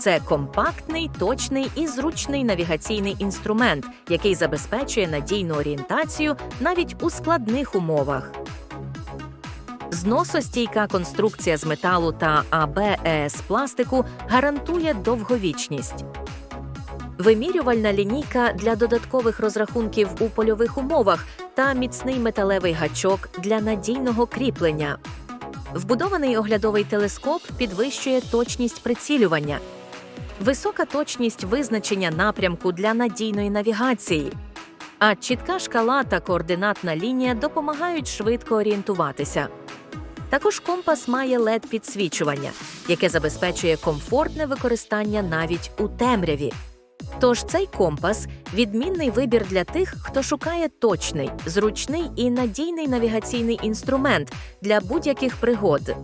Це компактний, точний і зручний навігаційний інструмент, який забезпечує надійну орієнтацію навіть у складних умовах. Зносостійка конструкція з металу та АБС пластику гарантує довговічність. Вимірювальна лінійка для додаткових розрахунків у польових умовах та міцний металевий гачок для надійного кріплення. Вбудований оглядовий телескоп підвищує точність прицілювання, висока точність визначення напрямку для надійної навігації. А чітка шкала та координатна лінія допомагають швидко орієнтуватися. Також компас має led підсвічування, яке забезпечує комфортне використання навіть у темряві. Тож цей компас відмінний вибір для тих, хто шукає точний, зручний і надійний навігаційний інструмент для будь-яких пригод.